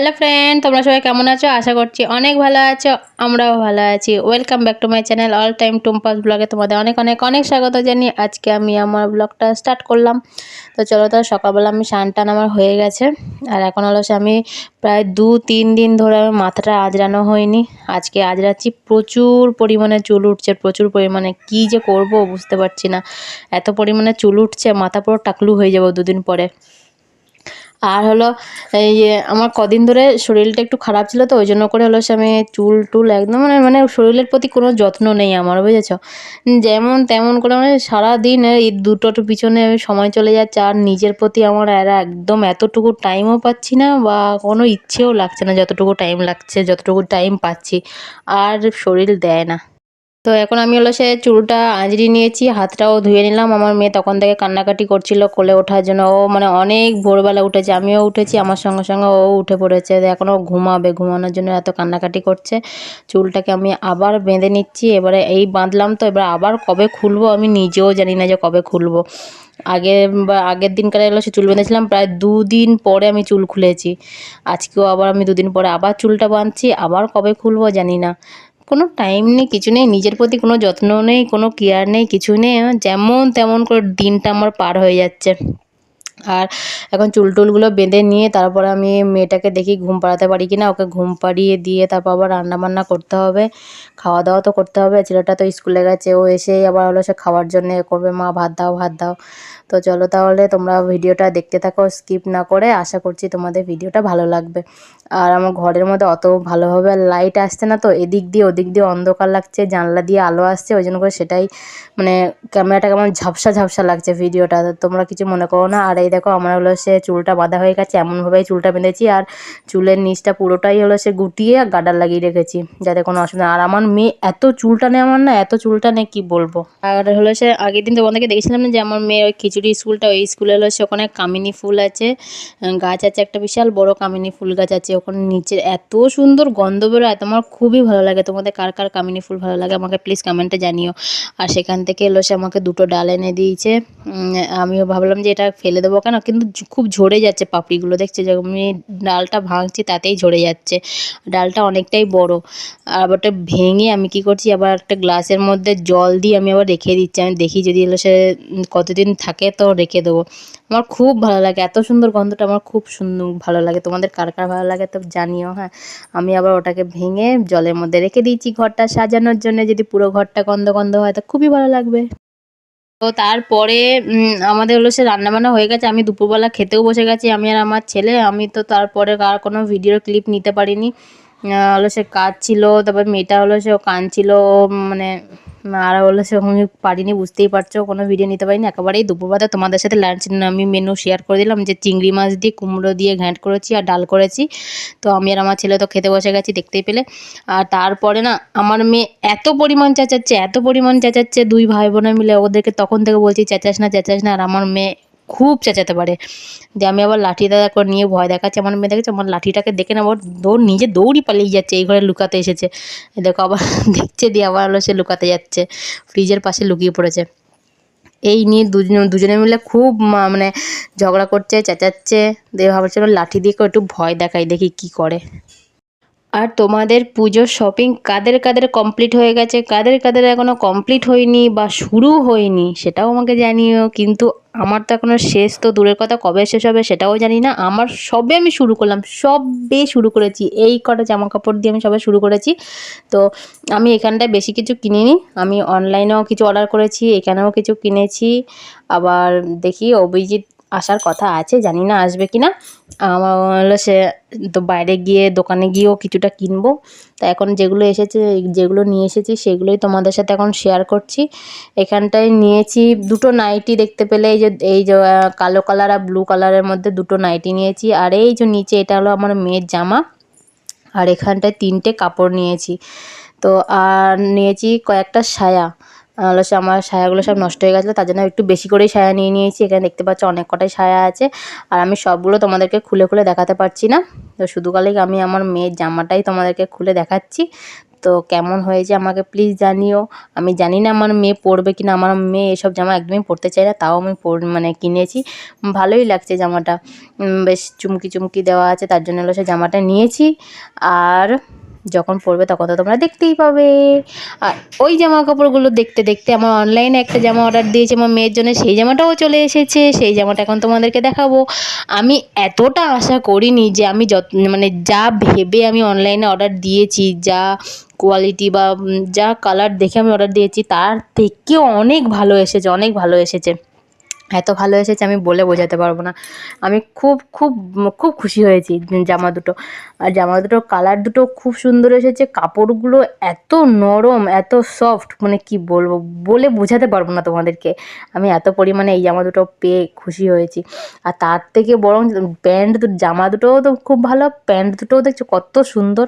Hello friend, তোমরা সবাই কেমন আছো? আশা করছি অনেক ভালো আছো, আমরাও ভালো আছি। Welcome back to my channel all time Tumpa's ব্লগে তোমাদের অনেক অনেক অনেক স্বাগত জানিয়ে আজকে আমি আমার ব্লগটা স্টার্ট করলাম। তো চলো তো, সকালবেলা আমি স্নান টান আমার হয়ে গেছে, আর এখন হলো সে আমি প্রায় দু তিন দিন ধরে আমার মাথাটা আজরানো হয়নি। আজকে আজরাচ্ছি প্রচুর পরিমাণে চুল উঠছে, প্রচুর পরিমাণে। কি যে করব বুঝতে পারছি না। এত পরিমাণে চুল উঠছে, মাথা পুরো টাকলু হয়ে যাব দুদিন পরে। আর হলো, এই আমার কদিন ধরে শরীরটা একটু খারাপ ছিল তো ওই জন্য করে হলো সে আমি চুল টুল একদম মানে মানে শরীরের প্রতি কোনো যত্ন নেই আমার, বুঝেছ? যেমন তেমন করে মানে সারাদিন এই দুটোর পিছনে সময় চলে যাচ্ছে, আর নিজের প্রতি আমার এরা একদম এতটুকু টাইমও পাচ্ছি না, বা কোনো ইচ্ছেও লাগছে না, যতটুকু টাইম লাগছে, যতটুকু টাইম পাচ্ছি, আর শরীর দেয় না। তো এখন আমি হলো সে চুলটা আঁচড়ি নিয়েছি, হাতটাও ধুয়ে নিলাম। আমার মেয়ে তখন থেকে কান্নাকাটি করছিল কোলে ওঠার জন্য। ও মানে অনেক ভোরবেলা উঠেছে, আমিও উঠেছি, আমার সঙ্গে সঙ্গে ও উঠে পড়েছে। এখনও ঘুমাবে, ঘুমানোর জন্য এত কান্নাকাটি করছে। চুলটাকে আমি আবার বেঁধে নিচ্ছি, এবারে এই বাঁধলাম তো, এবার আবার কবে খুলবো আমি নিজেও জানি না যে কবে খুলবো। আগে বা আগের দিনকারে এলো সে চুল বেঁধেছিলাম, প্রায় দুদিন পরে আমি চুল খুলেছি। আজকেও আবার আমি দুদিন পরে আবার চুলটা বাঁধছি, আবার কবে খুলবো জানি না। কোনো টাইম নেই, কিছু নেই, নিজের প্রতি কোনো যত্ন নেই, কোনো কেয়ার নেই, কিছু নেই যেমন তেমন করে দিনটা আমার পার হয়ে যাচ্ছে। আর এখন চুল টুলগুলো বেঁধে নিয়ে তারপর আমি মেয়েটাকে দেখি ঘুম পাড়াতে পারি কি না ওকে ঘুম পাড়িয়ে দিয়ে তারপর আবার রান্না বান্না করতে হবে। খাওয়া দাওয়া তো করতে হবে, ছেলেটা তো স্কুলে গেছে, ও এসেই আবার হলো সে খাওয়ার জন্য এ করবে, মা, ভাত দাও ভাত দাও। তো চলো তাহলে তোমরা ভিডিওটা দেখতে থাকো স্কিপ না করে আশা করছি তোমাদের ভিডিওটা ভালো লাগবে। আর আমার ঘরের মধ্যে অত ভালোভাবে লাইট আসছে না তো, এদিক দিয়ে ওদিক দিয়ে অন্ধকার লাগছে, জানলা দিয়ে আলো আসছে, ওই জন্য করে সেটাই মানে ক্যামেরাটা কেমন ঝাপসা ঝাপসা লাগছে ভিডিওটা তোমরা কিছু মনে করো না, আর এই দেখো আমার হলো সে চুলটা বাঁধা হয়ে গেছে, এমনভাবেই চুলটা বেঁধেছি, আর চুলের নিচটা পুরোটাই হলো সে গুটিয়ে আর গাডার লাগিয়ে রেখেছি, যাতে কোনো অসুবিধা আর আমার মেয়ে এত চুলটা নেই আমার না, এত চুলটা নেই কী বলব? আর হলো সে আগের দিন তোমাদেরকে দেখেছিলাম না যে আমার মেয়ে ওই খিচুড়ি স্কুলটা, ওই স্কুলে হলো সে ওখানে কামিনী ফুল আছে গাছ আছে একটা বিশাল বড় কামিনী ফুল গাছ আছে ওখানে নিচের এত সুন্দর গন্ধ বেরোয়, তোমার খুবই ভালো লাগে। তোমাদের কার কার কামিনী ফুল ভালো লাগে আমাকে প্লিজ কমেন্টে জানিও। আর সেখান থেকে এলো সে আমাকে দুটো ডাল এনে দিয়েছে। আমিও ভাবলাম যে এটা ফেলে দেবো কেন? কিন্তু খুব ঝরে যাচ্ছে পাপড়িগুলো, দেখছে? যে আমি ডালটা ভাঙছি তাতেই ঝরে যাচ্ছে। ডালটা অনেকটাই বড়। আর ওটা ভেঙে আমি কি করছি? আবার একটা গ্লাসের মধ্যে জল দিয়ে আমি আবার রেখে দিচ্ছি। আমি দেখি যদি এলো সে কতদিন থাকে তো রেখে দেবো। আমার খুব ভালো লাগে। এত সুন্দর গন্ধটা আমার খুব সুন্দর ভালো লাগে। তোমাদের কার কার ভালো লাগে তো জানিও হ্যাঁ। আমি আবার ওটাকে ভেঙে জলের মধ্যে রেখে দিয়েছি ঘরটা সাজানোর জন্য, যদি পুরো ঘরটা গন্ধ গন্ধ হয় তো খুবই ভালো লাগবে। তো তারপরে আমাদের হলো সে রান্নাবান্না হয়ে গেছে, আমি দুপুরবেলা খেতেও বসে গেছি, আমি আর আমার ছেলে, আমি তো তারপরে আর কোনো ভিডিও ক্লিপ নিতে পারিনি। হলো সে কাঁদছিল, তারপর মেয়েটা হলো সে কাঁদছিল মানে আর হলো সে আমি পারিনি, বুঝতেই পারছ, কোনো ভিডিও নিতে পারিনি, একেবারেই দুপুরবেলা তোমাদের সাথে লাঞ্চ আমি মেনু শেয়ার করে দিলাম যে চিংড়ি মাছ দিয়ে কুমড়ো দিয়ে ঘ্যাঁট করেছি আর ডাল করেছি। তো আমি আর আমার ছেলে তো খেতে বসে গেছি, দেখতেই পেলে। আর তারপরে না, আমার মেয়ে এত পরিমাণ চেঁচাচ্ছে, এত পরিমাণ চেঁচাচ্ছে, দুই ভাই বোনে মিলে ওদেরকে তখন থেকে বলছি, চেঁচাস না চেঁচাস না। আর আমার মেয়ে খুব চেঁচাতে পারে। যে আমি আবার লাঠি দাদা করে নিয়ে ভয় দেখাচ্ছি, আমার মেয়ে দেখেছে, আমার লাঠিটাকে দেখে না ওর দৌড়, নিজে দৌড়ই পালিয়ে যাচ্ছে, এই ঘরে লুকাতে এসেছে। দেখো আবার দেখছে দিয়ে আবার হলো সে লুকাতে যাচ্ছে, ফ্রিজের পাশে লুকিয়ে পড়েছে। এই নিয়ে দুজন, দুজনে মিলে খুব মানে ঝগড়া করছে, চেঁচাচ্ছে, দিয়ে ভাবছে লাঠি দিয়ে একটু ভয় দেখাই দেখি কি করে। আর তোমাদের পুজোর শপিং কাদের কাদের কমপ্লিট হয়ে গেছে? কাদের কাদের এখনও কমপ্লিট হয়নি বা শুরু হয়নি, সেটাও আমাকে জানিও, কিন্তু আমার তো এখনও শেষ, তো দূরের কথা কবে শেষ হবে সেটাও জানি না। আমার সবে আমি শুরু করলাম, সবে শুরু করেছি। এই কটা জামা কাপড় দিয়ে আমি সবে শুরু করেছি। তো আমি এখানটায় বেশি কিছু কিনিনি। আমি অনলাইনেও কিছু অর্ডার করেছি, এখানেও কিছু কিনেছি। আবার দেখি অভিজিৎ আসার কথা আছে, জানি না আসবে কি না আমার হলো সে তো বাইরে গিয়ে দোকানে গিয়েও কিছুটা কিনবো। তা এখন যেগুলো এসেছে, যেগুলো নিয়ে এসেছি, সেগুলোই তোমাদের সাথে এখন শেয়ার করছি। এখানটায় নিয়েছি দুটো নাইটি দেখতে পেলে, এই যে এই যে কালো কালার আর ব্লু কালারের মধ্যে দুটো নাইটি নিয়েছি। আর এই যে নিচে, এটা হলো আমার মেয়ের জামা। আর এখানটায় তিনটে কাপড় নিয়েছি। তো, আর নিয়েছি কয়েকটা সায়া। হলো সে আমার সায়াগুলো সব নষ্ট হয়ে গেছিল, তার জন্য একটু বেশি করেই সায়া নিয়ে নিয়েছি। এখানে দেখতে পাচ্ছ অনেক কটাই সায়া আছে। আর আমি সবগুলো তোমাদেরকে খুলে খুলে দেখাতে পারছি না। তো শুধু কালেই আমি আমার মেয়ের জামাটাই তোমাদেরকে খুলে দেখাচ্ছি। তো কেমন হয়েছে আমাকে প্লিজ জানিও। আমি জানি না আমার মেয়ে পরবে কিনা, আমার মেয়ে এসব জামা একদমই পরতে চায় না, তাও আমি মানে কিনেছি। ভালোই লাগছে জামাটা। বেশ চুমকি চুমকি দেওয়া আছে, তার জন্য হলো সে জামাটা নিয়েছি। আর যখন পরবে তখন তো তোমরা দেখতেই পাবে। আর ওই জামা কাপড়গুলো দেখতে দেখতে আমার অনলাইনে একটা জামা অর্ডার দিয়েছি আমার মেয়ের জন্য, সেই জামাটাও চলে এসেছে, সেই জামাটা এখন তোমাদেরকে দেখাবো। আমি এতটা আশা করিনি যে আমি যত মানে যা ভেবে আমি অনলাইনে অর্ডার দিয়েছি, যা কোয়ালিটি বা যা কালার দেখে আমি অর্ডার দিয়েছি, তার থেকেও অনেক ভালো এসেছে, অনেক ভালো এসেছে। এত ভালো এসেছে আমি বলে বোঝাতে পারব না। আমি খুব খুব খুব খুশি হয়েছি জামা দুটো। আর জামা দুটোর কালার দুটো খুব সুন্দর এসেছে। কাপড়গুলো এত নরম, এত সফট মানে কি বলব, বলে বোঝাতে পারব না তোমাদেরকে। আমি এত পরিমাণে এই জামা দুটো পেয়ে খুশি হয়েছি। আর তার থেকে বরং প্যান্ট জামা দুটোও তো খুব ভালো, প্যান্ট দুটোও দেখছ কত সুন্দর।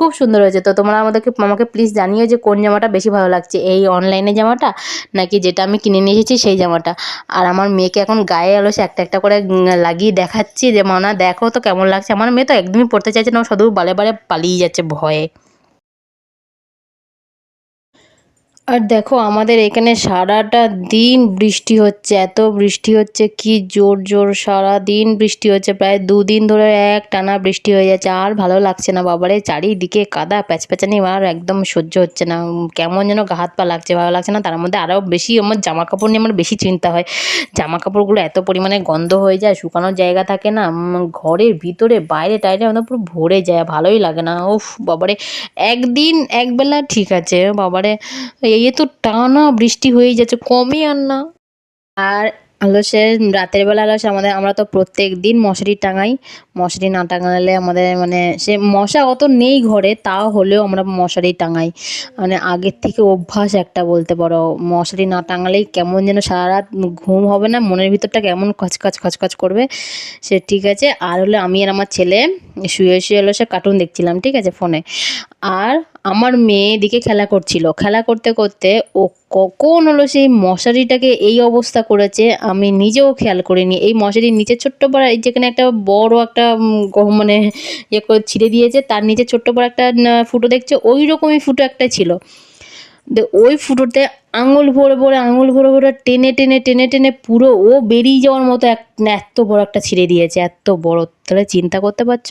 খুব সুন্দর হয়েছে। তো তোমরা আমাদেরকে, আমাকে প্লিজ জানিও যে কোন জামাটা বেশি ভালো লাগছে। এই অনলাইনে জামাটা, নাকি যেটা আমি কিনে নিয়ে এসেছি সেই জামাটা? আর আমার মেয়েকে এখন গায়ে আলো সে একটা একটা করে লাগিয়ে দেখাচ্ছি যে, মানা, দেখো তো কেমন লাগছে। আমার মেয়ে তো একদমই পড়তে চাইছে না শুধু বারে বারে পালিয়ে যাচ্ছে ভয়ে। আর দেখো আমাদের এখানে সারাটা দিন বৃষ্টি হচ্ছে, এত বৃষ্টি হচ্ছে, কি জোর জোর সারা দিন বৃষ্টি হচ্ছে, প্রায় দুদিন ধরে এক টানা বৃষ্টি হয়ে যাচ্ছে, আর ভালো লাগছে না বাবারে, চারিদিকে কাদা, প্যাচপ্যাচানি আর একদম সহ্য হচ্ছে না কেমন যেন গা হাত পা লাগছে, ভালো লাগছে না, তার মধ্যে আরও বেশি আমার জামা কাপড় নিয়ে আমার বেশি চিন্তা হয় জামা কাপড়গুলো এত পরিমাণে গন্ধ হয়ে যায়, শুকানোর জায়গা থাকে না ঘরের ভিতরে, বাইরে, টাইরে আমাদের পুরো ভরে যায়, ভালোই লাগে না, উফ বাবারে, একদিন, একবেলা ঠিক আছে, বাবারে, এই তো টানা বৃষ্টি হয়ে যাচ্ছে কমই আর না। আর হলো সে রাতের বেলা সে আমাদের, আমরা তো প্রত্যেক দিন মশারি টাঙাই। মশারি না টাঙালে আমাদের মানে সে মশা অত নেই ঘরে, তাও হলেও আমরা মশারি টাঙাই। মানে আগের থেকে অভ্যাস একটা বলতে পারো, মশারি না টাঙালেই কেমন যেন সারা রাত ঘুম হবে না, মনের ভিতরটা কেমন খচখচ খচখচ করবে। সে ঠিক আছে, আর হলো আমি আর আমার ছেলে শুয়ে শুয়ে হলো সে কার্টুন দেখছিলাম, ঠিক আছে ফোনে আর আমার মেয়ে এদিকে খেলা করছিল। খেলা করতে করতে ও কখন হলো সেই মশারিটাকে এই অবস্থা করেছে, আমি নিজেও খেয়াল করিনি। এই মশারির নিচে ছোট্ট বড় যেখানে একটা বড় একটা মানে ইয়ে করে ছিঁড়ে দিয়েছে, তার নিচে ছোট্ট বড় একটা ফুটো দেখছে, ওই রকমই ফুটো একটা ছিল। ওই ফুটোতে আঙুল ভরে ভরে, আঙুল ভরে ভরে টেনে টেনে টেনে টেনে পুরো ও বেরিয়ে যাওয়ার মতো এক, এত বড় একটা ছিঁড়ে দিয়েছে, এত বড়। তাহলে চিন্তা করতে পারছ?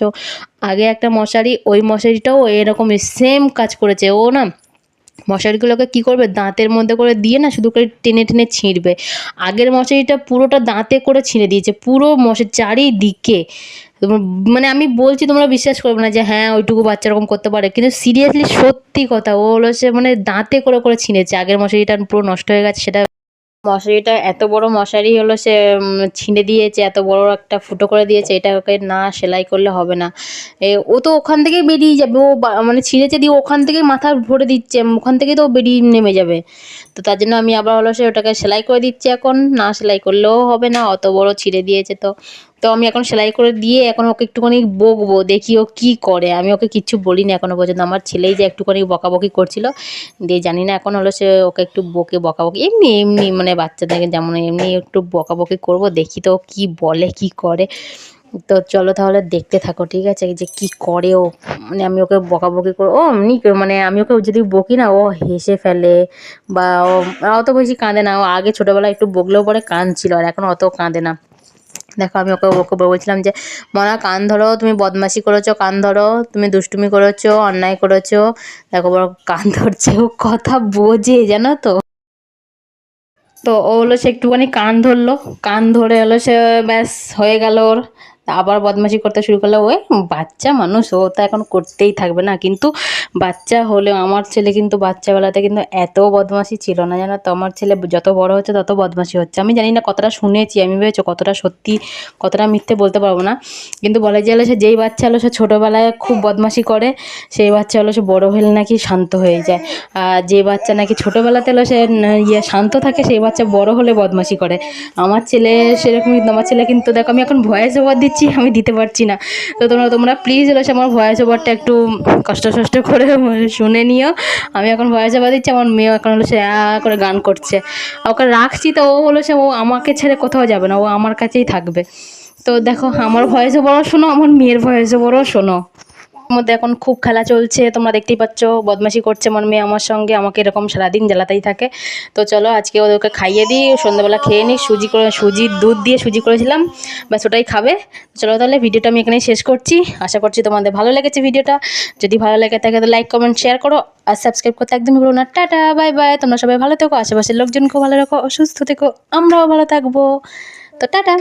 আগে একটা মশারি, ওই মশারিটাও এরকমই সেম কাজ করেছে, ও না মশারিগুলোকে কি করবে? দাঁতের মধ্যে করে দিয়ে না শুধু করে টেনে টেনে ছিঁড়বে। আগের মশারিটা পুরোটা দাঁতে করে ছিঁড়ে দিয়েছে। পুরো মশার চারিদিকে। মানে আমি বলছি তোমরা বিশ্বাস করবে না যে হ্যাঁ ওইটুকু বাচ্চা এরকম করতে পারে। কিন্তু সিরিয়াসলি সত্যি কথা, ও হলো মানে দাঁতে করে করে ছিঁড়েছে। আগের মশারিটা পুরো নষ্ট হয়ে গেছে, সেটা মশারিটা এত বড় মশারি হলো সে ছিঁড়ে দিয়েছে, এত বড় একটা ফুটো করে দিয়েছে, এটা ওকে না সেলাই করলে হবে না। এ, ও তো ওখান থেকেই বেরিয়ে যাবে, ও মানে ছিঁড়েছে দিয়ে ওখান থেকেই মাথা ভরে দিচ্ছে, ওখান থেকেই তো বেরিয়ে নেমে যাবে। তো তার জন্য আমি আবার হলো সে ওটাকে সেলাই করে দিচ্ছি এখন, না সেলাই করলেও হবে না, অত বড় ছিঁড়ে দিয়েছে তো। তো আমি এখন সেলাই করে দিয়ে এখন ওকে একটুখানি বকবো, দেখি ও কী করে। আমি ওকে কিচ্ছু বলিনি এখনও পর্যন্ত। আমার ছেলেই যে একটুখানি বকাবকি করছিল দিয়ে জানি না, এখন হলো সে ওকে একটু বকে বকাবকি, এমনি এমনি মানে বাচ্চাদেরকে যেমন এমনি একটু বকাবকি করব, দেখি তো কি বলে, কি করে। তো চলো তাহলে দেখতে থাকো, ঠিক আছে? যে কি করে ও মানে আমি ওকে বকাবকি করো ও এমনি মানে আমি ওকে যদি বকি না, ও হেসে ফেলে বা ও অত বেশি কাঁদে না। ও আগে ছোটোবেলায় একটু বকলেও পরে কাঁদছিল, আর এখন অত কাঁদে না। দেখো, আমি ওকে ওকে বলছিলাম যে, মনা, কান ধরো, তুমি বদমাশি করেছ, কান ধরো, তুমি দুষ্টুমি করেছ, অন্যায় করেছ। দেখো, বড় কান ধরছে, ও কথা বোঝে, জানো তো। তো ও হলো সে একটুখানি কান ধরলো, কান ধরে হলো সে, ব্যাস, হয়ে গেল ওর। আবার বদমাশি করতে শুরু করল। ওই বাচ্চা মানুষ, ও তো এখন করতেই থাকবে না। কিন্তু বাচ্চা হলেও, আমার ছেলে কিন্তু বাচ্চাবেলাতে কিন্তু এত বদমাশি ছিল না। জানো তো, আমার ছেলে যত বড় হচ্ছে, তত বদমাশি হচ্ছে। আমি জানি না কতটা শুনেছি, আমি ভেবেছো কতটা সত্যি, কতটা মিথ্যে বলতে পারব না। কিন্তু বলে যে হলো সে, যেই বাচ্চা হলো সে ছোটোবেলায় খুব বদমাশি করে, সেই বাচ্চা হলো সে বড় হলে নাকি শান্ত হয়ে যায়। আর যে বাচ্চা নাকি ছোটোবেলাতে হলো সে ইয়ে শান্ত থাকে, সেই বাচ্চা বড় হলে বদমাশি করে। আমার ছেলে সেরকমই কিন্তু আমার ছেলে কিন্তু দেখো, আমি এখন ভয়েস ওভার দিচ্ছি আমি দিতে পারছি না। তো তোমরা তোমরা প্লিজ হলো আমার ভয়েস ওভারটা একটু কষ্ট সষ্ট করে শুনে নিও। আমি এখন ভয়েস ওভার দিচ্ছি, আমার মেয়েও এখন হলো সে করে গান করছে। ওকে রাখছি তো, ও হলো সে, ও আমাকে ছেড়ে কোথাও যাবে না, ও আমার কাছেই থাকবে। তো দেখো, আমার ভয়েস ওভারও শোনো, আমার মেয়ের ভয়েস ওভারও শোনো। মধ্যে এখন খুব খেলা চলছে, তোমরা দেখতেই পাচ্ছ, বদমাশি করছে আমার মেয়ে আমার সঙ্গে, আমাকে এরকম সারাদিন জ্বালাতেই থাকে। তো চলো আজকে ওদেরকে খাইয়ে দিই, সন্ধ্যাবেলা খেয়ে নিই, সুজি করে সুজির দুধ দিয়ে সুজি করেছিলাম, ব্যাস ওটাই খাবে। চলো তাহলে ভিডিওটা আমি এখানেই শেষ করছি, আশা করছি তোমাদের ভালো লেগেছে ভিডিওটা। যদি ভালো লেগে থাকে তো লাইক কমেন্ট শেয়ার করো, আর সাবস্ক্রাইব করতে একদমই ভুলো না। টাটা বাই বাই তোমরা সবাই ভালো থেকো, আশেপাশের লোকজনকেও ভালো রাখো অসুস্থ থেকো, আমরাও ভালো থাকব। তো টাটা।